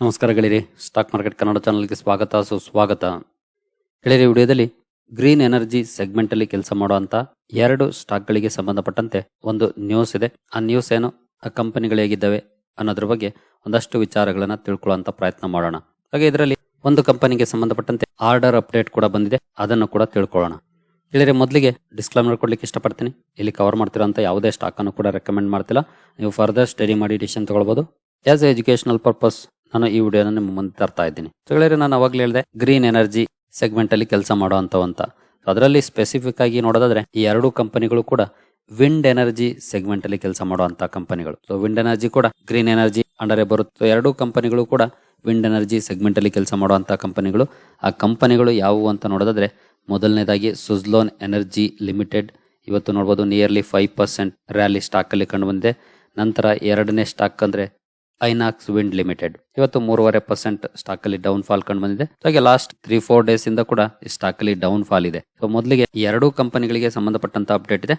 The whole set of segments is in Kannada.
ನಮಸ್ಕಾರ ಸ್ಟಾಕ್ ಮಾರ್ಕೆಟ್ ಕನ್ನಡ ಚಾನಲ್ಗೆ ಸ್ವಾಗತ, ಸುಸ್ವಾಗತ. ಗೆಳೆಯರಿ ವಿಡಿಯೋದಲ್ಲಿ ಗ್ರೀನ್ ಎನರ್ಜಿ ಸೆಗ್ಮೆಂಟ್ ಅಲ್ಲಿ ಕೆಲಸ ಮಾಡುವಂತ ಎರಡು ಸ್ಟಾಕ್ ಗಳಿಗೆ ಸಂಬಂಧಪಟ್ಟಂತೆ ಒಂದು ನ್ಯೂಸ್ ಇದೆ. ಆ ನ್ಯೂಸ್ ಏನು, ಆ ಕಂಪನಿಗಳು ಹೇಗಿದ್ದಾವೆ ಅನ್ನೋದ್ರ ಬಗ್ಗೆ ಒಂದಷ್ಟು ವಿಚಾರಗಳನ್ನ ತಿಳ್ಕೊಳ್ಳುವಂತ ಪ್ರಯತ್ನ ಮಾಡೋಣ. ಹಾಗೆ ಇದರಲ್ಲಿ ಒಂದು ಕಂಪನಿಗೆ ಸಂಬಂಧಪಟ್ಟಂತೆ ಆರ್ಡರ್ ಅಪ್ಡೇಟ್ ಕೂಡ ಬಂದಿದೆ, ಅದನ್ನು ಕೂಡ ತಿಳ್ಕೊಳ್ಳೋಣ. ಗೆಳೆಯರಿ, ಮೊದಲಿಗೆ ಡಿಸ್ಕ್ಲೈಮರ್ ಕೊಡ್ಲಿಕ್ಕೆ ಇಷ್ಟಪಡ್ತೀನಿ. ಇಲ್ಲಿ ಕವರ್ ಮಾಡ್ತಿರೋಂಥ ಯಾವುದೇ ಸ್ಟಾಕ್ ಅನ್ನು ಕೂಡ ರೆಕಮೆಂಡ್ ಮಾಡ್ತಿಲ್ಲ. ನೀವು ಫರ್ದರ್ ಸ್ಟಡಿ ಮಾಡಿ ಡಿಸಿಷನ್ ತಗೊಳ್ಬಹುದು ಆಸ್ ಎ ಎಜುಕೇಶನಲ್ ಪರ್ಪಸ್ ನಾನು ಈ ವಿಡಿಯೋನ ನಿಮ್ಮ ಮುಂದೆ ತರ್ತಾ ಇದ್ದೀನಿ. ಗೆಳೆಯರೆ, ನಾನು ಅವಾಗಲೇ ಹೇಳಿದೆ ಗ್ರೀನ್ ಎನರ್ಜಿ ಸೆಗ್ಮೆಂಟ್ ಅಲ್ಲಿ ಕೆಲಸ ಮಾಡುವಂತವಂತ ಅದರಲ್ಲಿ ಸ್ಪೆಸಿಫಿಕ್ ಆಗಿ ನೋಡೋದಾದ್ರೆ, ಈ ಎರಡು ಕಂಪನಿಗಳು ಕೂಡ ವಿಂಡ್ ಎನರ್ಜಿ ಸೆಗ್ಮೆಂಟ್ ಅಲ್ಲಿ ಕೆಲಸ ಮಾಡುವಂತ ಕಂಪನಿಗಳು ಸೊ ವಿಂಡ್ ಎನರ್ಜಿ ಕೂಡ ಗ್ರೀನ್ ಎನರ್ಜಿ ಅಂಡರ್ ಬರುತ್ತೆ. ಎರಡು ಎರಡೂ ಕಂಪನಿಗಳು ಕೂಡ ವಿಂಡ್ ಎನರ್ಜಿ ಸೆಗ್ಮೆಂಟ್ ಅಲ್ಲಿ ಕೆಲಸ ಮಾಡುವಂತ ಕಂಪನಿಗಳು ಆ ಕಂಪನಿಗಳು ಯಾವುವು ಅಂತ ನೋಡೋದಾದ್ರೆ, ಮೊದಲನೇದಾಗಿ ಸುಜ್ಲೋನ್ ಎನರ್ಜಿ ಲಿಮಿಟೆಡ್ ಇವತ್ತು ನೋಡ್ಬೋದು nearly five percent rally stock ಅಲ್ಲಿ ಕಂಡು ಬಂದಿದೆ. ನಂತರ ಎರಡನೇ ಸ್ಟಾಕ್ ಅಂದ್ರೆ ಐನಾಕ್ಸ್ ವಿಂಡ್ ಲಿಮಿಟೆಡ್. ಇವತ್ತು ಮೂರುವರೆ ಪರ್ಸೆಂಟ್ ಸ್ಟಾಕ್ ಅಲ್ಲಿ ಡೌನ್ ಫಾಲ್ ಕಂಡು ಬಂದಿದೆ. ಹಾಗೆ ಲಾಸ್ಟ್ ತ್ರೀ ಫೋರ್ ಡೇಸ್ ಇಂದ ಕೂಡ ಈ ಸ್ಟಾಕ್ ಅಲ್ಲಿ ಡೌನ್ ಫಾಲ್ ಇದೆ. ಸೊ ಮೊದಲಿಗೆ ಎರಡೂ ಕಂಪನಿಗಳಿಗೆ ಸಂಬಂಧಪಟ್ಟಂತ ಅಪ್ಡೇಟ್ ಇದೆ.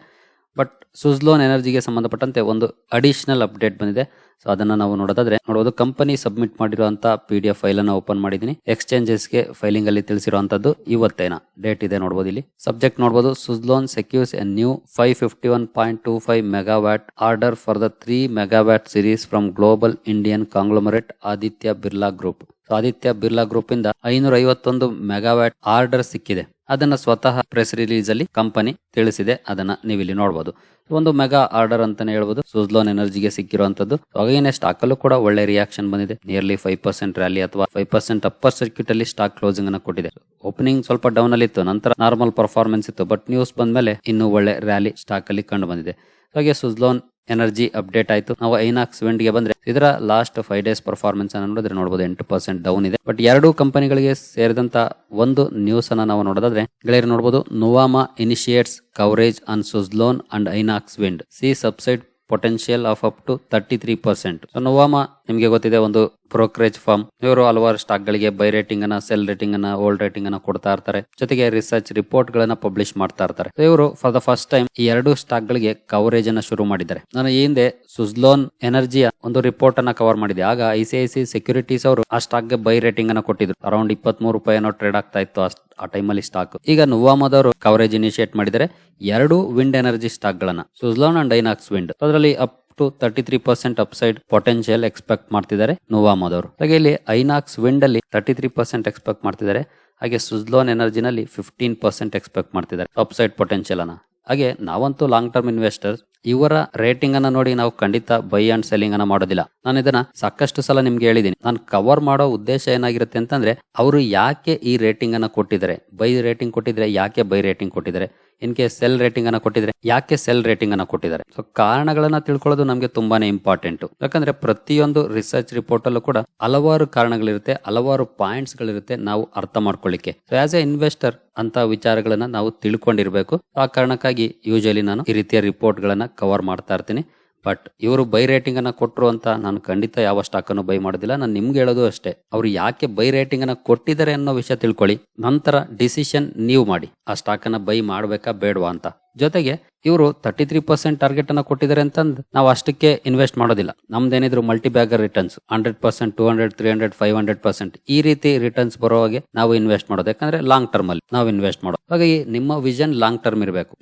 ಬಟ್ ಸುಜ್ಲೋನ್ ಎನರ್ಜಿಗೆ ಸಂಬಂಧಪಟ್ಟಂತೆ ಒಂದು ಅಡಿಷನಲ್ ಅಪ್ಡೇಟ್ ಬಂದಿದೆ. ಸೊ ಅದನ್ನ ನಾವು ನೋಡೋದಾದ್ರೆ ನೋಡಬಹುದು ಕಂಪನಿ ಸಬ್ಮಿಟ್ ಮಾಡಿರುವಂತ ಪಿ ಡಿ ಎಫ್ ಫೈಲ್ ಅನ್ನು ಓಪನ್ ಮಾಡಿದೀನಿ ಎಕ್ಸ್ಚೇಂಜಸ್ಗೆ ಫೈಲಿಂಗ್ ಅಲ್ಲಿ ತಿಳಿಸಿರುವಂತದ್ದು ಇವತ್ತೇನ. ಡೇಟ್ ಇದೆ ನೋಡಬಹುದು ಇಲ್ಲಿ. ಸಬ್ಜೆಕ್ಟ್ ನೋಡಬಹುದು Suzlon secures a new five fifty one point two five megawatt order for the three megawatt series from global Indian conglomerate Aditya Birla group Aditya Birla group ಇಂದ ಐನೂರ ಐವತ್ತೊಂದು ಮೆಗಾವ್ಯಾಟ್ ಆರ್ಡರ್ ಸಿಕ್ಕಿದೆ. ಅದನ್ನ ಸ್ವತಃ ಪ್ರೆಸ್ ರಿಲೀಸ್ ಅಲ್ಲಿ ಕಂಪನಿ ತಿಳಿಸಿದೆ. ಅದನ್ನ ನೀವು ಇಲ್ಲಿ ನೋಡಬಹುದು ಒಂದು ಮೆಗಾ ಆರ್ಡರ್ ಅಂತಾನೆ ಹೇಳ್ಬೋದು. ಸುಜ್ಲೋನ್ ಎನರ್ಜಿಗೆ ಸಿಕ್ಕಿರುವಂತದ್ದು ಅಗೇನೆ ಸ್ಟಾಕ್ ಅಲ್ಲೂ ಕೂಡ ಒಳ್ಳೆ ರಿಯಾಕ್ಷನ್ ಬಂದಿದೆ. ನಿಯರ್ಲಿ ಫೈವ್ ಪರ್ಸೆಂಟ್ ರ್ಯಾಲಿ ಅಥವಾ ಫೈವ್ ಪರ್ಸೆಂಟ್ ಅಪ್ಪರ್ ಸರ್ಕ್ಯೂಟ್ ಅಲ್ಲಿ ಸ್ಟಾಕ್ ಕ್ಲೋಸಿಂಗ್ ಅನ್ನು ಕೊಟ್ಟಿದೆ. ಓಪನಿಂಗ್ ಸ್ವಲ್ಪ ಡೌನ್ ಅಲ್ಲಿ ಇತ್ತು. ನಂತರ ನಾರ್ಮಲ್ ಪರ್ಫಾರ್ಮೆನ್ಸ್ ಇತ್ತು. ಬಟ್ ನ್ಯೂಸ್ ಬಂದ್ಮೇಲೆ ಇನ್ನೂ ಒಳ್ಳೆ ರ್ಯಾಲಿ ಸ್ಟಾಕ್ ಅಲ್ಲಿ ಕಂಡು ಬಂದಿದೆ. ಹಾಗೆ ಸುಜ್ಲೋನ್ ಎನರ್ಜಿ ಅಪ್ಡೇಟ್ ಆಯ್ತು. ನಾವು ಐನಾಕ್ಸ್ ವಿಂಡ್ಗೆ ಬಂದ್ರೆ ಇದರ ಲಾಸ್ಟ್ ಫೈವ್ ಡೇಸ್ ಪರ್ಫಾರ್ಮೆನ್ಸ್ ಅನ್ನು ನೋಡಿದ್ರೆ ನೋಡಬಹುದು ಎಂಟು ಪರ್ಸೆಂಟ್ ಡೌನ್ ಇದೆ. ಬಟ್ ಎರಡು ಕಂಪನಿಗಳಿಗೆ ಸೇರಿದಂತ ಒಂದು ನ್ಯೂಸ್ ಅನ್ನ ನಾವು ನೋಡೋದಾದ್ರೆ, ಗೆಳೆಯರ್ ನೋಡಬಹುದು Nuvama initiates coverage on Suzlon and Inox wind sees upside potential of up to thirty three percent Nuvama ನಿಮಗೆ ಗೊತ್ತಿದೆ, ಒಂದು ಬ್ರೋಕರೇಜ್ ಫಾರ್ಮ್. ಇವರು ಹಲವಾರು ಸ್ಟಾಕ್ ಗಳಿಗೆ ಬೈ ರೇಟಿಂಗ್ ಅನ್ನ ಸೆಲ್ ರೇಟಿಂಗ್ ಅನ್ನ ಓಲ್ಡ್ ರೇಟಿಂಗ್ ಅನ್ನ ಕೊಡ್ತಾ ಇರ್ತಾರೆ. ಜೊತೆಗೆ ರಿಸರ್ಚ್ ರಿಪೋರ್ಟ್ ಗಳನ್ನ ಪಬ್ಲಿಷ್ ಮಾಡ್ತಾ ಇರ್ತಾರೆ. ಇವರು ಫಾರ್ ದ ಫಸ್ಟ್ ಟೈಮ್ ಈ ಎರಡು ಸ್ಟಾಕ್ ಗಳಿಗೆ ಕವರೇಜ್ ಅನ್ನ ಶುರು ಮಾಡಿದ್ದಾರೆ. ನಾನು ಈ ಹಿಂದೆ ಸುಜ್ಲೋನ್ ಎನರ್ಜಿಯ ಒಂದು ರಿಪೋರ್ಟ್ ಅನ್ನ ಕವರ್ ಮಾಡಿದೆ ಆಗ ಐ ಸಿ ಸೆಕ್ಯೂರಿಟೀಸ್ ಅವರು ಆ ಸ್ಟಾಕ್ಗೆ ಬೈ ರೇಟಿಂಗ್ ಅನ್ನ ಕೊಟ್ಟಿದ್ರು. ಅರೌಂಡ್ ಇಪ್ಪತ್ತ್ ಮೂರು ರೂಪಾಯಿ ಏನೋ ಟ್ರೇಡ್ ಆಗ್ತಾ ಇತ್ತು ಆ- ಟೈಮಲ್ಲಿ ಸ್ಟಾಕ್ ಈಗ ನುವಾಮದವರು ಕವರೇಜ್ ಇನಿಷಿಯೇಟ್ ಮಾಡಿದರೆ ಎರಡು ವಿಂಡ್ ಎನರ್ಜಿ ಸ್ಟಾಕ್ ಗಳನ್ನ. ಸುಜ್ಲೋನ್ ಅಂಡ್ ಐನಾಕ್ಸ್ ವಿಂಡ್ ಅದರಲ್ಲಿ up to thirty three percent upside potential expect ಮಾಡ್ತಿದ್ದಾರೆ ನೋವಾಮದವರು. ಹಾಗೆ ಇಲ್ಲಿ ಐನಾಕ್ಸ್ ವಿಂಡ್ ಅಲ್ಲಿ ತರ್ಟಿ ತ್ರೀ ಪರ್ಸೆಂಟ್ ಎಕ್ಸ್ಪೆಕ್ಟ್ ಮಾಡ್ತಿದ್ದಾರೆ. ಹಾಗೆ ಸುಜ್ಲೋನ್ ಎನರ್ಜಿನಲ್ಲಿ ಫಿಫ್ಟೀನ್ ಪರ್ಸೆಂಟ್ ಎಕ್ಸ್ಪೆಕ್ಟ್ ಮಾಡ್ತಿದ್ದಾರೆ ಅಪ್ಸೈಡ್ ಪೊಟೆನ್ಶಿಯಲ್ ಅನ್ನ. ಹಾಗೆ ನಾವಂತೂ ಲಾಂಗ್ ಟರ್ಮ್ ಇನ್ವೆಸ್ಟರ್ಸ್ ಇವರ ರೇಟಿಂಗ್ ಅನ್ನ ನೋಡಿ ನಾವು ಖಂಡಿತ ಬೈ ಅಂಡ್ ಸೆಲ್ಲಿಂಗ್ ಅನ್ನ ಮಾಡೋದಿಲ್ಲ. ನಾನು ಇದನ್ನ ಸಾಕಷ್ಟು ಸಲ ನಿಮ್ಗೆ ಹೇಳಿದೀನಿ. ನಾನು ಕವರ್ ಮಾಡೋ ಉದ್ದೇಶ ಏನಾಗಿರುತ್ತೆ ಅಂತಂದ್ರೆ, ಅವರು ಯಾಕೆ ಈ ರೇಟಿಂಗ್ ಅನ್ನ ಕೊಟ್ಟಿದ್ದಾರೆ? ಬೈ ರೇಟಿಂಗ್ ಕೊಟ್ಟಿದ್ರೆ ಯಾಕೆ ಬೈ ರೇಟಿಂಗ್ ಕೊಟ್ಟಿದ್ದಾರೆ? ಇನ್ ಕೇಸ್ ಸೆಲ್ ರೇಟಿಂಗ್ ಅನ್ನ ಕೊಟ್ಟಿದ್ರೆ, ಯಾಕೆ ಸೆಲ್ ರೇಟಿಂಗ್ ಅನ್ನ ಕೊಟ್ಟಿದ್ದಾರೆ? ಸೊ ಕಾರಣಗಳನ್ನ ತಿಳ್ಕೊಳ್ಳೋದು ನಮಗೆ ತುಂಬಾನೇ ಇಂಪಾರ್ಟೆಂಟ್ ಯಾಕಂದ್ರೆ ಪ್ರತಿಯೊಂದು ರಿಸರ್ಚ್ ರಿಪೋರ್ಟ್ ಅಲ್ಲೂ ಕೂಡ ಹಲವಾರು ಕಾರಣಗಳಿರುತ್ತೆ, ಹಲವಾರು ಪಾಯಿಂಟ್ಸ್ ಗಳಿರುತ್ತೆ ನಾವು ಅರ್ಥ ಮಾಡ್ಕೊಳ್ಳಿಕ್ಕೆ. ಸೊ ಆಸ್ ಎ ಇನ್ವೆಸ್ಟರ್ ಅಂತ ವಿಚಾರಗಳನ್ನ ನಾವು ತಿಳ್ಕೊಂಡಿರ್ಬೇಕು. ಆ ಕಾರಣಕ್ಕಾಗಿ ಯೂಶಲಿ ನಾನು ಈ ರೀತಿಯ ರಿಪೋರ್ಟ್ ಗಳನ್ನ ಕವರ್ ಮಾಡ್ತಾ ಇರ್ತೀನಿ. ಬಟ್ ಇವರು ಬೈ ರೇಟಿಂಗ್ ಅನ್ನ ಕೊಟ್ಟರು ಅಂತ ನಾನು ಖಂಡಿತ ಯಾವ ಸ್ಟಾಕ್ ಅನ್ನು ಬೈ ಮಾಡೋದಿಲ್ಲ. ನಾನು ನಿಮ್ಗೆ ಹೇಳೋದು ಅಷ್ಟೇ. ಅವ್ರು ಯಾಕೆ ಬೈ ರೇಟಿಂಗ್ ಅನ್ನ ಕೊಟ್ಟಿದ್ದಾರೆ ಅನ್ನೋ ವಿಷಯ ತಿಳ್ಕೊಳ್ಳಿ. ನಂತರ ಡಿಸಿಷನ್ ನೀವು ಮಾಡಿ. ಆ ಸ್ಟಾಕ್ ಅನ್ನ ಬೈ ಮಾಡ್ಬೇಕಾ ಬೇಡವಾ ಅಂತ. ಜೊತೆಗೆ ಇವರು ತರ್ಟಿ ತ್ರೀ ಪರ್ಸೆಂಟ್ ಟಾರ್ಗೆಟ್ ಅನ್ನ ಕೊಟ್ಟಿದ್ದಾರೆ ಅಂತಂದ್ ನಾವು ಅಷ್ಟಕ್ಕೆ ಇನ್ವೆಸ್ಟ್ ಮಾಡೋದಿಲ್ಲ. ನಮ್ದೇನಿದ್ರು multi bagger returns hundred percent two hundred three hundred five hundred percent ಈ ರೀತಿ ರಿಟರ್ನ್ಸ್ ಬರೋ ಹಾಗೆ ನಾವು ಇನ್ವೆಸ್ಟ್ ಮಾಡೋದು. ಯಾಕಂದ್ರೆ ಲಾಂಗ್ ಟರ್ಮ್ ಅಲ್ಲಿ ನಾವು ಇನ್ವೆಸ್ಟ್ ಮಾಡೋದು. ಹಾಗಾಗಿ ನಿಮ್ಮ ವಿಷನ್ ಲಾಂಗ್ ಟರ್ಮ್ ಇರಬೇಕು.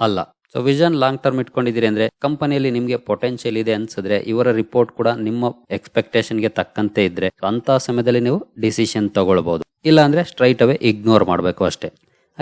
ಅಲ್ಲ. ಸೊ ವಿಷನ್ ಲಾಂಗ್ ಟರ್ಮ್ ಇಟ್ಕೊಂಡಿದ್ದೀರಿ ಅಂದ್ರೆ ಕಂಪನಿಯಲ್ಲಿ ನಿಮಗೆ ಪೊಟೆನ್ಷಿಯಲ್ ಇದೆ ಅನ್ಸಿದ್ರೆ ಇವರ ರಿಪೋರ್ಟ್ ಕೂಡ ನಿಮ್ಮ ಎಕ್ಸ್ಪೆಕ್ಟೇಷನ್ಗೆ ತಕ್ಕಂತೆ ಇದ್ರೆ ಅಂತ ಸಮಯದಲ್ಲಿ ನೀವು ಡಿಸಿಷನ್ ತಗೊಳ್ಬಹುದು ಇಲ್ಲ ಅಂದ್ರೆ ಸ್ಟ್ರೈಟ್ ಅವೇ ಇಗ್ನೋರ್ ಮಾಡಬೇಕು ಅಷ್ಟೇ.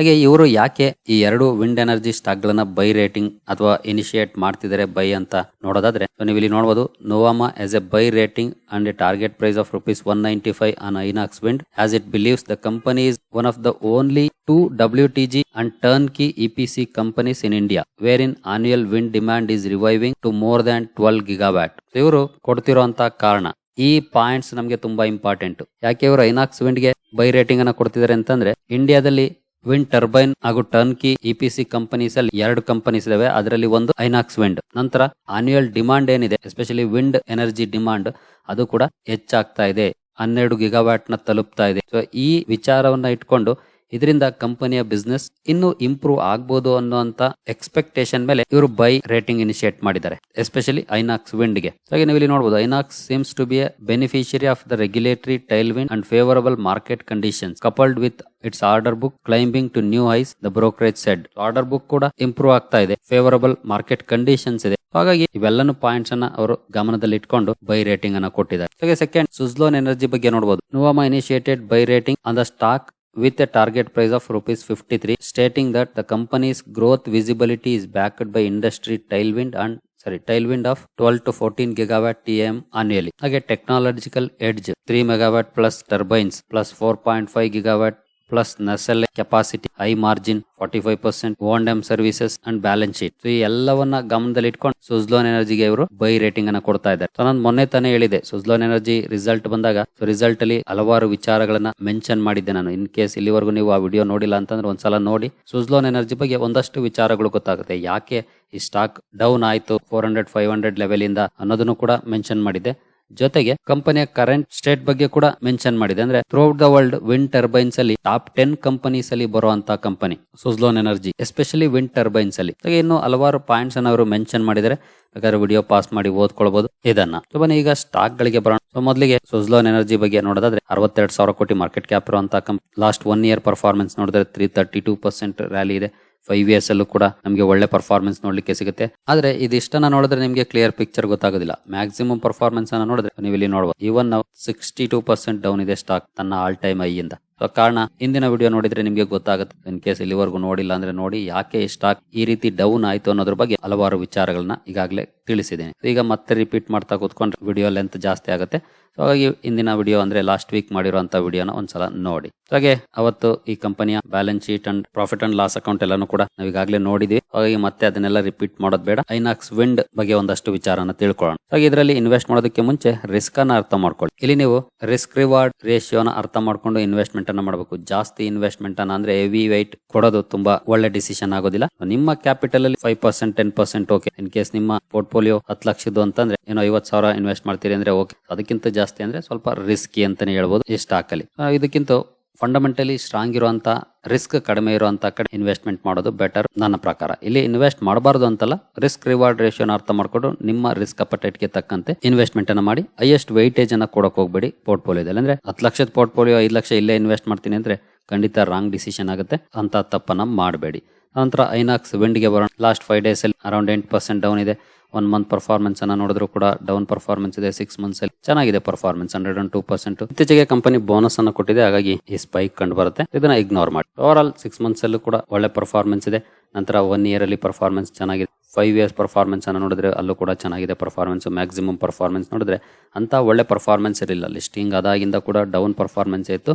ಹಾಗೆ ಇವರು ಯಾಕೆ ಈ ಎರಡು ವಿಂಡ್ ಎನರ್ಜಿ ಸ್ಟಾಕ್ಗಳನ್ನ ಬೈ ರೇಟಿಂಗ್ ಅಥವಾ ಇನಿಷಿಯೇಟ್ ಮಾಡ್ತಿದ್ದಾರೆ ಬೈ ಅಂತ ನೋಡೋದಾದ್ರೆ ನೀವು ಇಲ್ಲಿ ನೋಡಬಹುದು Nuvama as a buy rating and target price of rupees one ninety five on Inox wind as it believes the company is one of the only two W T G and turnkey EPC companies in India where in annual wind demand is reviving to more than twelve gigawatt ಇವರು ಕೊಡ್ತಿರುವಂತ ಕಾರಣ, ಈ ಪಾಯಿಂಟ್ಸ್ ನಮಗೆ ತುಂಬಾ ಇಂಪಾರ್ಟೆಂಟ್ ಯಾಕೆ ಇವರು ಐನಾಕ್ಸ್ ವಿಂಡ್ಗೆ ಬೈ ರೇಟಿಂಗ್ ಅನ್ನ ಕೊಡ್ತಿದ್ದಾರೆ ಅಂತಂದ್ರೆ ಇಂಡಿಯಾದಲ್ಲಿ ವಿಂಡ್ ಟರ್ಬೈನ್ ಹಾಗೂ ಟರ್ನ್ ಕಿ ಇಪಿಸಿ ಕಂಪನೀಸ್ ಅಲ್ಲಿ ಎರಡು ಕಂಪನೀಸ್ ಇದಾವೆ. ಅದರಲ್ಲಿ ಒಂದು ಐನಾಕ್ಸ್ ವಿಂಡ್. ನಂತರ ಆನ್ಯುಯಲ್ ಡಿಮಾಂಡ್ ಏನಿದೆ ಎಸ್ಪೆಷಲಿ ವಿಂಡ್ ಎನರ್ಜಿ ಡಿಮಾಂಡ್ ಅದು ಕೂಡ ಹೆಚ್ಚಾಗ್ತಾ ಇದೆ. ಹನ್ನೆರಡು ಗಿಗಾವ್ಯಾಟ್ನ ತಲುಪ್ತಾ ಇದೆ. ಸೊ ಈ ವಿಚಾರವನ್ನ ಇಟ್ಕೊಂಡು ಇದರಿಂದ ಕಂಪನಿಯ ಬಿಸ್ನೆಸ್ ಇನ್ನು ಇಂಪ್ರೂವ್ ಆಗ್ಬೋದು ಅನ್ನುವಂತ ಎಕ್ಸ್ಪೆಕ್ಟೇಷನ್ ಮೇಲೆ ಇವರು ಬೈ ರೇಟಿಂಗ್ ಇನಿಷಿಯೇಟ್ ಮಾಡಿದ್ದಾರೆ ಎಸ್ಪೆಷಲಿ ಐನಾಕ್ಸ್ ವಿಂಡ್ಗೆ. ಹಾಗೆ ನೀವು ಇಲ್ಲಿ ನೋಡಬಹುದು Inox seems to be a beneficiary of the regulatory tailwind and favourable market conditions coupled with its order book climbing to new highs the brokerage said order book ಕೂಡ ಇಂಪ್ರೂವ್ ಆಗ್ತಾ ಇದೆ ಫೇವರಬಲ್ ಮಾರ್ಕೆಟ್ ಕಂಡೀಷನ್ಸ್ ಇದೆ. ಹಾಗಾಗಿ ಇವೆಲ್ಲನೂ ಪಾಯಿಂಟ್ಸ್ ಅನ್ನ ಅವರು ಗಮನದಲ್ಲಿ ಇಟ್ಕೊಂಡು ಬೈ ರೇಟಿಂಗ್ ಅನ್ನ ಕೊಟ್ಟಿದ್ದಾರೆ. ಹಾಗೆ ಸೆಕೆಂಡ್ ಸುಜ್ಲೋನ್ ಎನರ್ಜಿ ಬಗ್ಗೆ ನೋಡಬಹುದು Nuvama initiated buy rating on stock with a target price of rupees 53 stating that the company's growth visibility is backed by industry tailwind and sorry tailwind of 12 to 14 gigawatt tm annually. Again technological edge 3 megawatt plus turbines plus 4.5 gigawatt plus nacelle capacity high margin forty five percent O and M services and balance sheet ಈ ಎಲ್ಲವನ್ನ ಗಮನದಲ್ಲಿ ಇಟ್ಕೊಂಡು ಸುಜ್ಲೋನ್ ಎನರ್ಜಿಗೆ ಇವರು ಬೈ ರೇಟಿಂಗ್ ಅನ್ನ ಕೊಡ್ತಾ ಇದ್ದಾರೆ. ತನ್ನ ನಾನು ಮೊನ್ನೆ ತಾನೇ ಹೇಳಿದೆ ಸುಜ್ಲೋನ್ ಎನರ್ಜಿ ರಿಸಲ್ಟ್ ಬಂದಾಗ ರಿಸಲ್ಟ್ ಅಲ್ಲಿ ಹಲವಾರು ವಿಚಾರಗಳನ್ನ ಮೆನ್ಷನ್ ಮಾಡಿದ್ದೆ ನಾನು. ಇನ್ ಕೇಸ್ ಇಲ್ಲಿವರೆಗೂ ನೀವು ಆ ವಿಡಿಯೋ ನೋಡಿಲ್ಲ ಅಂತಂದ್ರೆ ಒಂದ್ಸಲ ನೋಡಿ. ಸುಜ್ಲೋನ್ ಎನರ್ಜಿ ಬಗ್ಗೆ ಒಂದಷ್ಟು ವಿಚಾರಗಳು ಗೊತ್ತಾಗುತ್ತೆ. ಯಾಕೆ ಈ ಸ್ಟಾಕ್ ಡೌನ್ ಆಯ್ತು four hundred five hundred level ಇಂದ ಅನ್ನೋದನ್ನು ಕೂಡ ಮೆನ್ಷನ್ ಮಾಡಿದ್ದೆ. ಜೊತೆಗೆ ಕಂಪನಿಯ ಕರೆಂಟ್ ಸ್ಟೇಟ್ ಬಗ್ಗೆ ಕೂಡ ಮೆನ್ಷನ್ ಮಾಡಿದೆ. ಅಂದ್ರೆ throughout the world wind turbines ಅಲ್ಲಿ ಟಾಪ್ ಟೆನ್ ಕಂಪನೀಸ್ ಅಲ್ಲಿ ಬರುವಂತ company Suzlon energy especially wind turbines ಅಲ್ಲಿ. ಇನ್ನು ಹಲವಾರು ಪಾಯಿಂಟ್ಸ್ ಅನ್ನು ಅವರು ಮೆನ್ಷನ್ ಮಾಡಿದರೆ ಹಾಗಾದ್ರೆ ವಿಡಿಯೋ ಪಾಸ್ ಮಾಡಿ ಓದ್ಕೊಳ್ಬಹುದು ಇದನ್ನ. ಬನ್ನಿ, ಈಗ ಸ್ಟಾಕ್ ಗಳಿಗೆ ಬರೋಣ. ಸೊ ಮೊದಲಿಗೆ ಸುಜ್ಲೋನ್ ಎನರ್ಜಿ ಬಗ್ಗೆ ನೋಡೋದಾದ್ರೆ ಅರವತ್ತೆರಡು ಸಾವಿರ ಕೋಟಿ ಮಾರ್ಕೆಟ್ ಕ್ಯಾಪ್ ಇರುವಂತಹ ಲಾಸ್ಟ್ ಒನ್ ಇಯರ್ ಪರ್ಫಾರ್ಮೆನ್ಸ್ ನೋಡಿದ್ರೆ three thirty two percent rally ಇದೆ. ಫೈವ್ ಇಯರ್ಸ್ ಅಲ್ಲೂ ಕೂಡ ನಮಗೆ ಒಳ್ಳೆ ಪರ್ಫಾರ್ಮೆನ್ಸ್ ನೋಡ್ಲಿಕ್ಕೆ ಸಿಗುತ್ತೆ. ಆದ್ರೆ ಇದಿಷ್ಟನ್ನ ನೋಡಿದ್ರೆ ನಿಮಗೆ ಕ್ಲಿಯರ್ ಪಿಕ್ಚರ್ ಗೊತ್ತಾಗೋದಿಲ್ಲ. ಮ್ಯಾಕ್ಸಿಮಮ್ ಪರ್ಫಾರ್ಮೆನ್ಸ್ ಅನ್ನ ನೋಡಿದ್ರೆ ನೀವು ಇಲ್ಲಿ ನೋಡಬಹುದು ನಾವು ಸಿಕ್ಸ್ಟಿ ಟೂ ಪರ್ಸೆಂಟ್ ಡೌನ್ ಇದೆ ಸ್ಟಾಕ್ ತನ್ನ ಆಲ್ ಟೈಮ್ ಐ ಇಂದ. ಕಾರಣ ಇಂದಿನ ವಿಡಿಯೋ ನೋಡಿದ್ರೆ ನಿಮಗೆ ಗೊತ್ತಾಗುತ್ತೆ. ಇನ್ ಕೇಸ್ ಇಲ್ಲಿವರೆಗೂ ನೋಡಿಲ್ಲ ಅಂದ್ರೆ ನೋಡಿ, ಯಾಕೆ ಸ್ಟಾಕ್ ಈ ರೀತಿ ಡೌನ್ ಆಯ್ತು ಅನ್ನೋದ್ರ ಬಗ್ಗೆ ಹಲವಾರು ವಿಚಾರಗಳನ್ನ ಈಗಾಗಲೇ ತಿಳಿಸಿದ್ದೇನೆ. ಈಗ ಮತ್ತೆ ರಿಪೀಟ್ ಮಾಡ್ತಾ ಕೂತ್ಕೊಂಡ್ರೆ ವಿಡಿಯೋ ಲೆಂತ್ ಜಾಸ್ತಿ ಆಗುತ್ತೆ. ಸೊ ಹಾಗಾಗಿ ಇಂದಿನ ವಿಡಿಯೋ ಅಂದ್ರೆ ಲಾಸ್ಟ್ ವೀಕ್ ಮಾಡಿರುವಂತ ವಿಡಿಯೋನ ಒಂದ್ಸಲ ನೋಡಿ. ಹಾಗೆ ಅವತ್ತು ಈ ಕಂಪನಿಯ balance sheet and profit and loss account ಎಲ್ಲಾನು ಕೂಡ ನಾವು ಈಗಾಗಲೇ ನೋಡಿದ್ವಿ. ಹಾಗಾಗಿ ಮತ್ತೆ ಅದನ್ನೆಲ್ಲ ರಿಪೀಟ್ ಮಾಡೋದು ಬೇಡ. ಐನಾಕ್ಸ್ ವಿಂಡ್ ಬಗ್ಗೆ ಒಂದಷ್ಟು ವಿಚಾರನ ತಿಳ್ಕೊಳ್ಳೋಣ. ಹಾಗೆ ಇದರಲ್ಲಿ ಇನ್ವೆಸ್ಟ್ ಮಾಡೋದಕ್ಕೆ ಮುಂಚೆ ರಿಸ್ಕ್ ಅನ್ನ ಅರ್ಥ ಮಾಡ್ಕೊಳ್ಳಿ. ಇಲ್ಲಿ ನೀವು ರಿಸ್ಕ್ ರಿವಾರ್ಡ್ ರೇಷಿಯೋನ ಅರ್ಥ ಮಾಡ್ಕೊಂಡು ಇನ್ವೆಸ್ಟ್ಮೆಂಟ್ ಅನ್ನ ಮಾಡಬೇಕು. ಜಾಸ್ತಿ ಇನ್ವೆಸ್ಟ್ಮೆಂಟ್ ಅನ್ನ ಅಂದ್ರೆ ಹೆವಿ ವೈಟ್ ಕೊಡೋದು ತುಂಬಾ ಒಳ್ಳೆ ಡಿಸಿಷನ್ ಆಗೋದಿಲ್ಲ. ನಿಮ್ಮ ಕ್ಯಾಪಿಟಲ್ ಅಲ್ಲಿ five percent ten percent okay in case ನಿಮ್ಮ ಪೋರ್ಟ್ಫೋಲಿಯೋ ಹತ್ತು ಲಕ್ಷದ್ದು ಅಂತಂದ್ರೆ, ಏನೋ ಐವತ್ ಸಾವಿರ ಇನ್ವೆಸ್ಟ್ ಮಾಡ್ತೀರಿ ಅಂದ್ರೆ ಓಕೆ ಅದಕ್ಕಿಂತ ಜಾಸ್ತಿ ಅಂದ್ರೆ ಸ್ವಲ್ಪ ರಿಸ್ಕಿ ಅಂತಾನೆ ಹೇಳ್ಬೋದು. ಈ ಸ್ಟಾಕ್ ಅಲ್ಲಿ ಇದಕ್ಕಿಂತ ಫಂಡಮೆಂಟಲಿ ಸ್ಟ್ರಾಂಗ್ ಇರುವಂತ ರಿಸ್ಕ್ ಕಡಿಮೆ ಇರುವಂತ ಕಡೆ ಇನ್ವೆಸ್ಟ್ಮೆಂಟ್ ಮಾಡೋದು ಬೆಟರ್ ನನ್ನ ಪ್ರಕಾರ. ಇಲ್ಲಿ ಇನ್ವೆಸ್ಟ್ ಮಾಡಬಾರ್ದು ಅಂತಲ್ಲ ರಿಸ್ಕ್ ರಿವಾರ್ಡ್ ರೇಷಿಯೋನ ಅರ್ಥ ಮಾಡ್ಕೊಂಡು ನಿಮ್ಮ ರಿಸ್ಕ್ಗೆ ತಕ್ಕಂತೆ ಇನ್ವೆಸ್ಟ್ಮೆಂಟ್ ಅನ್ನ ಮಾಡಿ ಹೈಯೆಸ್ಟ್ ವೈಟೇಜ್ ಅನ್ನ ಕೊಡಕ್ ಹೋಗ್ಬೇಡಿ ಪೋರ್ಟ್ಫೋಲಿಯೋದಲ್ಲಿ ಅಂದ್ರೆ ಹತ್ತು ಲಕ್ಷದ ಪೋರ್ಟ್ಫೋಲಿಯೋ ಐದು ಲಕ್ಷ ಇಲ್ಲೇ ಇನ್ವೆಸ್ಟ್ ಮಾಡ್ತೀನಿ ಅಂದ್ರೆ ಖಂಡಿತ ರಾಂಗ್ ಡಿಸಿಷನ್ ಆಗುತ್ತೆ, ಅಂತ ತಪ್ಪನ್ನ ಮಾಡಬೇಡಿ. ನಂತರ ಐನಾಕ್ಸ್ ವಿಂಡ್ಗೆ ಬರೋಣ. ಲಾಸ್ಟ್ ಫೈವ್ ಡೇಸ್ ಅಲ್ಲಿ ಅರೌಂಡ್ ಎಂಟು ಪರ್ಸೆಂಟ್ ಡೌನ್ ಇದೆ. ಒನ್ ಮಂತ್ ಪರ್ಫಾರ್ಮೆನ್ಸ್ ಅನ್ನ ನೋಡಿದ್ರು ಕೂಡ ಡೌನ್ ಪರ್ಫಾರ್ಮೆನ್ಸ್ ಇದೆ ಸಿಕ್ಸ್ ಮಂತ್ಸ್ ಅಲ್ಲಿ ಚೆನ್ನಾಗಿದೆ performance hundred and two percent ಇತ್ತೀಚೆಗೆ ಕಂಪನಿ ಬೋನಸ್ ಅನ್ನು ಕೊಟ್ಟಿದೆ, ಹಾಗಾಗಿ ಈ ಸ್ಪೈಕ್ ಕಂಡು ಬರುತ್ತೆ. ಇದನ್ನ ಇಗ್ನೋರ್ ಮಾಡಿ. ಓವರ್ ಆಲ್ ಸಿಕ್ಸ್ ಮಂತ್ಸ್ ಅಲ್ಲೂ ಕೂಡ ಒಳ್ಳೆ ಪರ್ಫಾರ್ಮೆನ್ಸ್ ಇದೆ. ನಂತರ ಒನ್ ಇಯರ್ ಅಲ್ಲಿ ಪರ್ಫಾರ್ಮೆನ್ಸ್ ಚೆನ್ನಾಗಿದೆ. ಫೈವ್ ಇಯರ್ಸ್ ಪರ್ಫಾರ್ಮೆನ್ಸ್ ಅನ್ನು ನೋಡಿದ್ರೆ ಅಲ್ಲೂ ಕೂಡ ಚೆನ್ನಾಗಿದೆ ಪರ್ಫಾರ್ಮೆನ್ಸ್ ಮ್ಯಾಕ್ಸಿಮಮ್ ಪರ್ಫಾರ್ಮೆನ್ಸ್ ನೋಡಿದ್ರೆ ಅಂತ ಒಳ್ಳೆ ಪರ್ಫಾರ್ಮೆನ್ಸ್ ಇರಲಿಲ್ಲ. ಲಿಸ್ಟಿಂಗ್ ಅದಾಗಿಂದ ಕೂಡ ಡೌನ್ ಪರ್ಫಾರ್ಮೆನ್ಸ್ ಇತ್ತು.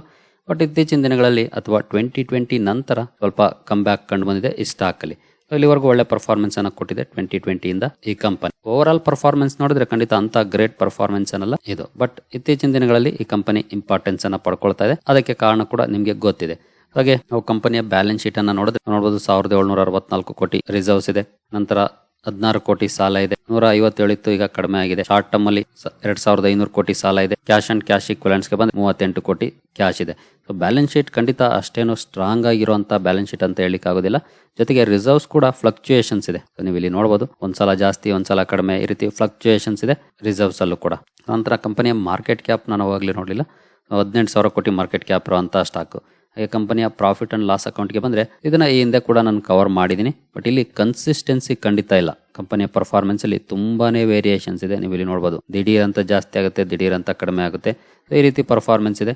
ಬಟ್ ಇತ್ತೀಚಿನ ದಿನಗಳಲ್ಲಿ ಅಥವಾ ಟ್ವೆಂಟಿ ಟ್ವೆಂಟಿ ನಂತರ ಸ್ವಲ್ಪ ಕಮ್ ಬ್ಯಾಕ್ ಕಂಡು ಬಂದಿದೆ ಈ ಸ್ಟಾಕ್ ಅಲ್ಲಿ. ಇಲ್ಲಿವರೆಗೂ ಒಳ್ಳೆ ಪರ್ಫಾರ್ಮೆನ್ಸ್ ಅನ್ನ ಕೊಟ್ಟಿದೆ ಟ್ವೆಂಟಿ ಟ್ವೆಂಟಿಯಿಂದ ಈ ಕಂಪನಿ ಓವರ್ ಆಲ್ ಪರ್ಫಾರ್ಮೆನ್ಸ್ ನೋಡಿದ್ರೆ ಖಂಡಿತ ಅಂತ ಗ್ರೇಟ್ ಪರ್ಫಾರ್ಮೆನ್ಸ್ ಅನ್ನಲ್ಲ ಇದು. ಬಟ್ ಇತ್ತೀಚಿನ ದಿನಗಳಲ್ಲಿ ಈ ಕಂಪನಿ ಇಂಪಾರ್ಟೆನ್ಸ್ ಅನ್ನ ಪಡ್ಕೊಳ್ತಾ ಇದೆ. ಅದಕ್ಕೆ ಕಾರಣ ಕೂಡ ನಿಮಗೆ ಗೊತ್ತಿದೆ. ಹಾಗೆ ನಾವು ಕಂಪನಿಯ ಬ್ಯಾಲೆನ್ಸ್ ಶೀಟ್ ಅನ್ನ ನೋಡಿದ್ರೆ ನೋಡಬಹುದು ಸಾವಿರದ ಏಳ್ನೂರ ಅರವತ್ನಾಲ್ಕು ಕೋಟಿ ರಿಸರ್ವ್ಸ್ ಇದೆ. ನಂತರ ಹದಿನಾರು ಕೋಟಿ ಸಾಲ ಇದೆ. ನೂರ ಐವತ್ತೇಳು ಇತ್ತು ಈಗ ಕಡಿಮೆ ಆಗಿದೆ. ಶಾರ್ಟ್ ಟರ್ಮ್ ಅಲ್ಲಿ ಎರಡ್ ಸಾವಿರದ ಐನೂರು ಕೋಟಿ ಸಾಲ ಇದೆ. ಕ್ಯಾಶ್ ಅಂಡ್ ಕ್ಯಾಶ್ಗೆ ಬಂದು ಮೂವತ್ತೆಂಟು ಕೋಟಿ ಕ್ಯಾಶ್ ಇದೆ. ಸೊ ಬ್ಯಾಲೆನ್ಸ್ ಶೀಟ್ ಖಂಡಿತ ಅಷ್ಟೇನು ಸ್ಟ್ರಾಂಗ್ ಆಗಿರುವಂತಹ ಬ್ಯಾಲೆನ್ಸ್ ಶೀಟ್ ಅಂತ ಹೇಳಿಕ್ ಆಗೋದಿಲ್ಲ ಜೊತೆಗೆ ರಿಸರ್ವ್ಸ್ ಕೂಡ ಫ್ಲಕ್ಚುಯೇಷನ್ಸ್ ಇದೆ. ನೀವು ಇಲ್ಲಿ ನೋಡಬಹುದು ಒಂದ್ಸಲ ಜಾಸ್ತಿ, ಒಂದ್ಸಲ ಕಡಿಮೆ ಈ ರೀತಿ ಫ್ಲಕ್ಚುಯೇಷನ್ಸ್ ಇದೆ ರಿಸರ್ವ್ಸ್ ಅಲ್ಲೂ ಕೂಡ. ನಂತರ ಕಂಪನಿಯ ಮಾರ್ಕೆಟ್ ಕ್ಯಾಪ್ ನಾನು ಹೋಗ್ಲಿ ನೋಡಲಿಲ್ಲ. ಹದಿನೆಂಟು ಸಾವಿರ ಕೋಟಿ ಮಾರ್ಕೆಟ್ ಕ್ಯಾಪ್ ಇರುವಂತಹ ಸ್ಟಾಕ್ ಹಾಗೆ ಕಂಪನಿಯ ಪ್ರಾಫಿಟ್ ಅಂಡ್ ಲಾಸ್ ಅಕೌಂಟ್ಗೆ ಬಂದರೆ ಇದನ್ನ ಈ ಹಿಂದೆ ಕೂಡ ನಾನು ಕವರ್ ಮಾಡಿದ್ದೀನಿ ಬಟ್ ಇಲ್ಲಿ ಕನ್ಸಿಸ್ಟೆನ್ಸಿ ಖಂಡಿತ ಇಲ್ಲ. ಕಂಪನಿಯ ಪರ್ಫಾರ್ಮೆನ್ಸ್ ಅಲ್ಲಿ ತುಂಬಾನೇ ವೇರಿಯೇಷನ್ಸ್ ಇದೆ. ನೀವು ಇಲ್ಲಿ ನೋಡಬಹುದು ದಿಢೀರ್ ಅಂತ ಜಾಸ್ತಿ ಆಗುತ್ತೆ ದಿಢೀರ್ ಅಂತ ಕಡಿಮೆ ಆಗುತ್ತೆ. ಈ ರೀತಿ ಪರ್ಫಾರ್ಮೆನ್ಸ್ ಇದೆ.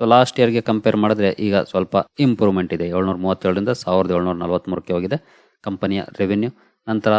ಸೊ ಲಾಸ್ಟ್ ಇಯರ್ಗೆ ಕಂಪೇರ್ ಮಾಡಿದ್ರೆ ಈಗ ಸ್ವಲ್ಪ ಇಂಪ್ರೂವ್ಮೆಂಟ್ ಇದೆ. ಏಳ್ನೂರ ಮೂವತ್ತೇಳರಿಂದ ಸಾವಿರದ ಏಳ್ನೂರ ನಲವತ್ತ್ಮೂರಕ್ಕೆ ಹೋಗಿದೆ ಕಂಪನಿಯ ರೆವೆನ್ಯೂ ನಂತರ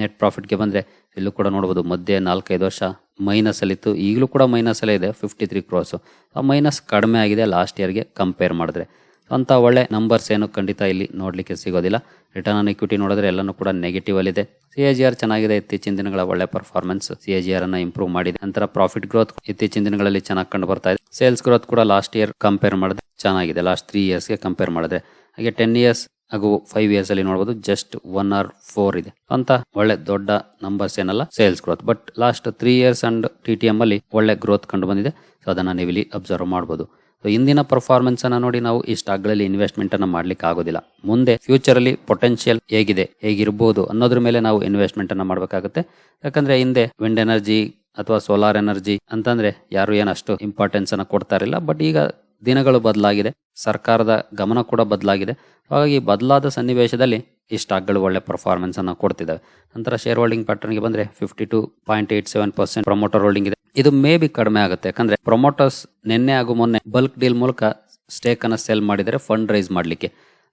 ನೆಟ್ ಪ್ರಾಫಿಟ್ಗೆ ಬಂದರೆ ಇಲ್ಲೂ ಕೂಡ ನೋಡ್ಬೋದು. ಮಧ್ಯೆ ನಾಲ್ಕೈದು ವರ್ಷ ಮೈನಸ್ ಅಲ್ಲಿತ್ತು ಈಗಲೂ ಕೂಡ ಮೈನಸಲ್ಲೇ ಇದೆ ಫಿಫ್ಟಿ ತ್ರೀ ಕ್ರೋಸ್ ಆ ಮೈನಸ್ ಕಡಿಮೆ ಆಗಿದೆ ಲಾಸ್ಟ್ ಇಯರ್ಗೆ ಕಂಪೇರ್ ಮಾಡಿದ್ರೆ. ಅಂತ ಒಳ್ಳೆ ನಂಬರ್ಸ್ ಏನು ಖಂಡಿತ ಇಲ್ಲಿ ನೋಡಲಿಕ್ಕೆ ಸಿಗೋದಿಲ್ಲ. ರಿಟರ್ನ್ ಆನ್ ಇಕ್ವಿಟಿ ನೋಡಿದ್ರೆ ಎಲ್ಲನೂ ಕೂಡ ನೆಗೆಟಿವ್ ಅಲ್ಲಿದೆ ಸಿ ಎ ಜಿ ಆರ್ ಚೆನ್ನಾಗಿದೆ, ಇತ್ತೀಚಿನ ದಿನಗಳ ಒಳ್ಳೆ performance C A G R ಅನ್ನ ಇಂಪ್ರೂವ್ ಮಾಡಿದೆ. ನಂತರ ಪ್ರಾಫಿಟ್ ಗ್ರೋತ್ ಇತ್ತೀಚಿನ ದಿನಗಳಲ್ಲಿ ಚೆನ್ನಾಗಿ ಕಂಡು ಬರ್ತಾ ಇದೆ. ಸೇಲ್ಸ್ ಗ್ರೋತ್ ಕೂಡ ಲಾಸ್ಟ್ ಇಯರ್ ಕಂಪೇರ್ ಮಾಡಿದ್ರೆ ಚೆನ್ನಾಗಿದೆ. ಲಾಸ್ಟ್ ತ್ರೀ ಇಯರ್ಸ್ಗೆ ಕಂಪೇರ್ ಮಾಡಿದ್ರೆ. ಹಾಗೆ ಟೆನ್ ಇಯರ್ಸ್ ಹಾಗೂ ಫೈವ್ ಇಯರ್ಸ್ ಅಲ್ಲಿ ನೋಡಬಹುದು ಜಸ್ಟ್ ಒನ್ ಆರ್ ಫೋರ್ ಇದೆ. ಅಂತ ಒಳ್ಳೆ ದೊಡ್ಡ ನಂಬರ್ಸ್ ಏನಲ್ಲ sales growth but last three years and T T M ಅಲ್ಲಿ ಒಳ್ಳೆ ಗ್ರೋತ್ ಕಂಡು ಬಂದಿದೆ. ಸೊ ಅದನ್ನ ನೀವು ಇಲ್ಲಿ ಅಬ್ಸರ್ವ್ ಮಾಡಬಹುದು ಇಂದಿನ ಪರ್ಫಾರ್ಮೆನ್ಸ್ ಅನ್ನ ನೋಡಿ ನಾವು ಈ ಸ್ಟಾಕ್ಗಳಲ್ಲಿ ಇನ್ವೆಸ್ಟ್ಮೆಂಟ್ ಅನ್ನ ಮಾಡ್ಲಿಕ್ಕೆ ಆಗೋದಿಲ್ಲ. ಮುಂದೆ ಫ್ಯೂಚರ್ ಅಲ್ಲಿ ಪೊಟೆನ್ಶಿಯಲ್ ಹೇಗಿದೆ ಹೇಗಿರಬಹುದು ಅನ್ನೋದ್ರ ಮೇಲೆ ನಾವು ಇನ್ವೆಸ್ಟ್ಮೆಂಟ್ ಅನ್ನ ಮಾಡಬೇಕಾಗುತ್ತೆ. ಯಾಕಂದ್ರೆ ಹಿಂದೆ ವಿಂಡ್ ಎನರ್ಜಿ ಅಥವಾ ಸೋಲಾರ್ ಎನರ್ಜಿ ಅಂತಂದ್ರೆ ಯಾರು ಏನು ಅಷ್ಟು ಇಂಪಾರ್ಟೆನ್ಸ್ ಅನ್ನ ಕೊಡ್ತಾ ಇರಲಿಲ್ಲ. ಬಟ್ ಈಗ ದಿನಗಳು ಬದಲಾಗಿದೆ, ಸರ್ಕಾರದ ಗಮನ ಕೂಡ ಬದಲಾಗಿದೆ. ಹಾಗಾಗಿ ಬದಲಾದ ಸನ್ನಿವೇಶದಲ್ಲಿ ಈ ಸ್ಟಾಕ್ಗಳು ಒಳ್ಳೆ ಪರ್ಫಾರ್ಮೆನ್ಸನ್ನು ಕೊಡ್ತಿದ್ದಾವೆ ನಂತರ ಶೇರ್ ಹೋಲ್ಡಿಂಗ್ ಪ್ಯಾಟರ್ನ್ಗೆ ಬಂದ್ರೆ fifty two point eight seven percent promoter holding ಇದೆ. ಇದು ಮೇ ಬಿ ಕಡಿಮೆ ಆಗುತ್ತೆ. ಯಾಕಂದ್ರೆ ಪ್ರೊಮೋಟರ್ಸ್ ನಿನ್ನೆ ಹಾಗೂ ಮೊನ್ನೆ ಬಲ್ಕ್ ಡೀಲ್ ಮೂಲಕ ಸ್ಟೇಕ್ ಅನ್ನು ಸೆಲ್ ಮಾಡಿದರೆ ಫಂಡ್ ರೈಸ್ ಮಾಡಲಿಕ್ಕೆ.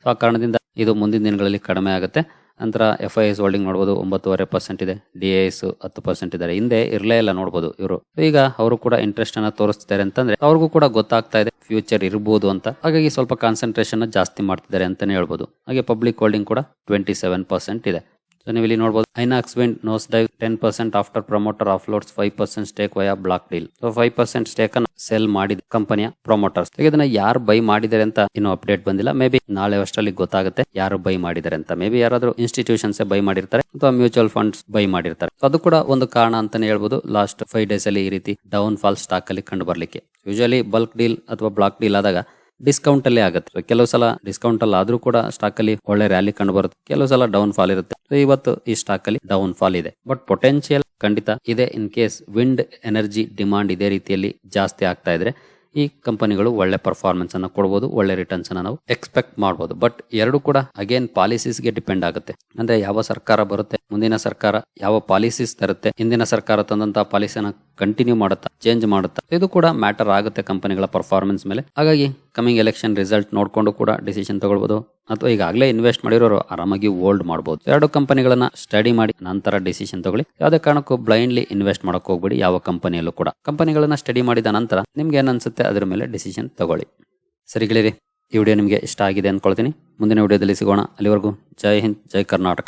ಸೊ ಆ ಕಾರಣದಿಂದ ಇದು ಮುಂದಿನ ದಿನಗಳಲ್ಲಿ ಕಡಿಮೆ ಆಗುತ್ತೆ. ನಂತರ ಎಫ್ ಐ ಎಸ್ ಹೋಲ್ಡಿಂಗ್ ನೋಡಬಹುದು ಒಂಬತ್ತುವರೆ ಪರ್ಸೆಂಟ್ ಇದೆ. ಡಿ ಎ ಎಸ್ ಹತ್ತು ಪರ್ಸೆಂಟ್ ಇದ್ದಾರೆ. ಹಿಂದೆ ಇರಲೇ ಇಲ್ಲ ನೋಡಬಹುದು ಇವರು. ಈಗ ಅವರು ಕೂಡ ಇಂಟ್ರೆಸ್ಟ್ ಅನ್ನ ತೋರಿಸ್ತಿದ್ದಾರೆ ಅಂತಂದ್ರೆ ಅವ್ರಿಗೂ ಕೂಡ ಗೊತ್ತಾಗ್ತಾ ಇದೆ ಫ್ಯೂಚರ್ ಇರಬಹುದು ಅಂತ. ಹಾಗಾಗಿ ಸ್ವಲ್ಪ ಕಾನ್ಸಂಟ್ರೇಷನ್ ಜಾಸ್ತಿ ಮಾಡ್ತಿದ್ದಾರೆ ಅಂತಾನೆ ಹೇಳ್ಬೋದು. ಹಾಗೆ ಪಬ್ಲಿಕ್ ಹೋಲ್ಡಿಂಗ್ ಕೂಡ ಟ್ವೆಂಟಿ ಸೆವೆನ್ ಪರ್ಸೆಂಟ್ ಇದೆ. ಸೊ ನೀವು ಇಲ್ಲಿ ನೋಡಬಹುದು Inox wind nose dive ten percent after promoter offloads five percent stake via block deal so five percent stake ಅನ್ನು ಸೆಲ್ ಮಾಡಿದ ಕಂಪನಿಯ ಪ್ರಮೋಟರ್ಸ್ ಇದನ್ನ ಯಾರು ಬೈ ಮಾಡಿದರೆ ಅಂತ ಇನ್ನೂ ಅಪ್ಡೇಟ್ ಬಂದಿಲ್ಲ. ಮೇ ಬಿ ನಾಳೆ ಅಷ್ಟರಲ್ಲಿ ಗೊತ್ತಾಗುತ್ತೆ ಯಾರು ಬೈ ಮಾಡಿದ್ದಾರೆ ಅಂತ. ಮೇ ಬಿ ಯಾರಾದ್ರೂ ಇನ್ಸ್ಟಿಟ್ಯೂಷನ್ಸ್ ಬೈ ಮಾಡಿರ್ತಾರೆ ಅಥವಾ ಮ್ಯೂಚುವಲ್ ಫಂಡ್ಸ್ ಬೈ ಮಾಡಿರ್ತಾರೆ. ಅದು ಕೂಡ ಒಂದು ಕಾರಣ ಅಂತಾನೆ ಹೇಳ್ಬೋದು. ಲಾಸ್ಟ್ ಫೈವ್ ಡೇಸ್ ಅಲ್ಲಿ ಈ ರೀತಿ ಡೌನ್ ಫಾಲ್ ಸ್ಟಾಕ್ ಅಲ್ಲಿ ಕಂಡು ಬರ್ಲಿಕ್ಕೆ. ಯೂಶಲಿ ಬಲ್ಕ್ ಡೀಲ್ ಅಥವಾ ಬ್ಲಾಕ್ ಡೀಲ್ ಆದಾಗ ಡಿಸ್ಕೌಂಟ್ ಅಲ್ಲಿ ಆಗುತ್ತೆ ಕೆಲವು ಸಲ ಡಿಸ್ಕೌಂಟ್ ಅಲ್ಲಿ ಆದ್ರೂ ಕೂಡ ಸ್ಟಾಕ್ ಅಲ್ಲಿ ಒಳ್ಳೆ ರ್ಯಾಲಿ ಕಂಡು ಬರುತ್ತೆ ಕೆಲವು ಸಲ ಡೌನ್ ಫಾಲ್ ಇರುತ್ತೆ ಇವತ್ತು ಈ ಸ್ಟಾಕ್ ಅಲ್ಲಿ ಡೌನ್ ಫಾಲ್ ಇದೆ. ಬಟ್ ಪೊಟೆನ್ಶಿಯಲ್ ಖಂಡಿತ ಇದೆ in case wind energy demand ಇದೇ ರೀತಿಯಲ್ಲಿ ಜಾಸ್ತಿ ಆಗ್ತಾ ಇದ್ರೆ ಈ ಕಂಪನಿಗಳು ಒಳ್ಳೆ ಪರ್ಫಾರ್ಮೆನ್ಸ್ ಅನ್ನು ಕೊಡಬಹುದು ಒಳ್ಳೆ ರಿಟರ್ನ್ಸ್ ಅನ್ನ ನಾವು ಎಕ್ಸ್ಪೆಕ್ಟ್ ಮಾಡಬಹುದು ಬಟ್ ಎರಡು ಕೂಡ ಅಗೇನ್ ಪಾಲಿಸೀಸ್ಗೆ ಡಿಪೆಂಡ್ ಆಗುತ್ತೆ. ಅಂದ್ರೆ ಯಾವ ಸರ್ಕಾರ ಬರುತ್ತೆ, ಮುಂದಿನ ಸರ್ಕಾರ ಯಾವ ಪಾಲಿಸೀಸ್ ತರುತ್ತೆ, ಹಿಂದಿನ ಸರ್ಕಾರ ತಂದಂತಹ ಪಾಲಿಸಿನ ಕಂಟಿನ್ಯೂ ಮಾಡುತ್ತಾ ಚೇಂಜ್ ಮಾಡುತ್ತಾ, ಇದು ಕೂಡ ಮ್ಯಾಟರ್ ಆಗುತ್ತೆ ಕಂಪನಿಗಳ ಪರ್ಫಾರ್ಮೆನ್ಸ್ ಮೇಲೆ. ಹಾಗಾಗಿ ಕಮಿಂಗ್ ಎಲೆಕ್ಷನ್ ರಿಸಲ್ಟ್ ನೋಡಿಕೊಂಡು ಕೂಡ ಡಿಸಿಷನ್ ತಗೊಳ್ಬಹುದು ಅಥವಾ ಈಗಾಗಲೇ ಇನ್ವೆಸ್ಟ್ ಮಾಡಿರೋರು ಆರಾಮಾಗಿ ಹೋಲ್ಡ್ ಮಾಡಬಹುದು ಎರಡು ಕಂಪನಿಗಳನ್ನ ಸ್ಟಡಿ ಮಾಡಿ, ನಂತರ ಡಿಸಿಷನ್ ತಗೊಳ್ಳಿ. ಯಾವುದೇ ಕಾರಣಕ್ಕೂ ಬ್ಲೈಂಡ್ಲಿ ಇನ್ವೆಸ್ಟ್ ಮಾಡಕ್ ಹೋಗ್ಬೇಡಿ, ಯಾವ ಕಂಪನಿಯಲ್ಲೂ ಕೂಡ. ಕಂಪನಿಗಳನ್ನ ಸ್ಟಡಿ ಮಾಡಿದ ನಂತರ ನಿಮ್ಗೆ ಏನನ್ಸುತ್ತೆ ಅದ್ರ ಮೇಲೆ ಡಿಸಿಷನ್ ತಗೊಳ್ಳಿ. ಸರಿಗಳಿರಿ ಈ ವಿಡಿಯೋ ನಿಮಗೆ ಇಷ್ಟ ಆಗಿದೆ ಅನ್ಕೊಳ್ತೀನಿ. ಮುಂದಿನ ವಿಡಿಯೋದಲ್ಲಿ ಸಿಗೋಣ. ಅಲ್ಲಿವರೆಗೂ ಜೈ ಹಿಂದ್, ಜೈ ಕರ್ನಾಟಕ.